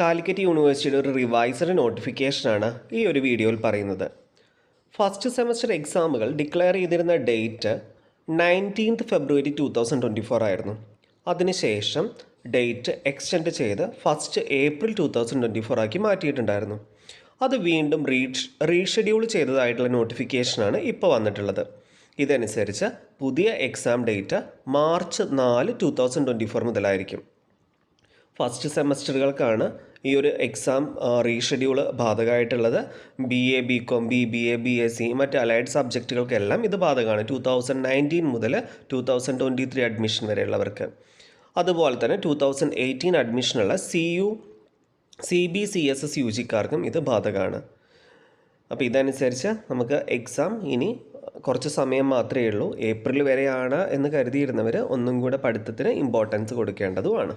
കാലിക്കറ്റ് യൂണിവേഴ്സിറ്റിയുടെ ഒരു റിവൈസഡ് നോട്ടിഫിക്കേഷനാണ് ഈ ഒരു വീഡിയോയിൽ പറയുന്നത്. ഫസ്റ്റ് സെമസ്റ്റർ എക്സാമുകൾ ഡിക്ലെയർ ചെയ്തിരുന്ന date nineteenth February two thousand twenty four ആയിരുന്നു. അതിനുശേഷം ഡേറ്റ് എക്സ്റ്റെൻഡ് ചെയ്ത് first April two thousand twenty four ആക്കി മാറ്റിയിട്ടുണ്ടായിരുന്നു. അത് വീണ്ടും റീ റീഷെഡ്യൂൾ ചെയ്തതായിട്ടുള്ള നോട്ടിഫിക്കേഷനാണ് ഇപ്പോൾ വന്നിട്ടുള്ളത്. ഇതനുസരിച്ച് പുതിയ എക്സാം ഡേറ്റ് മാർച്ച് നാല് ടു തൗസൻഡ് ട്വന്റി ഫോർ മുതലായിരിക്കും. ഫസ്റ്റ് സെമസ്റ്ററുകൾക്കാണ് ഈ ഒരു exam reschedule ബാധകമായിട്ടുള്ളത്. B A B com B B A B S C മറ്റ് അലൈഡ് സബ്ജക്റ്റുകൾക്കെല്ലാം ഇത് ബാധകമാണ്. ടു തൗസൻഡ് നയന്റീൻ മുതൽ two thousand twenty three admission വരെയുള്ളവർക്ക് അതുപോലെ തന്നെ two thousand eighteen അഡ്മിഷനുള്ള C U C B C S S U ജിക്കാർക്കും ഇത് ബാധകമാണ്. അപ്പോൾ ഇതനുസരിച്ച് നമുക്ക് എക്സാം ഇനി കുറച്ച് സമയം മാത്രമേ ഉള്ളൂ. ഏപ്രിൽ വരെയാണ് എന്ന് കരുതിയിരുന്നവർ ഒന്നും കൂടെ പഠിത്തത്തിന് ഇമ്പോർട്ടൻസ് കൊടുക്കേണ്ടതുമാണ്.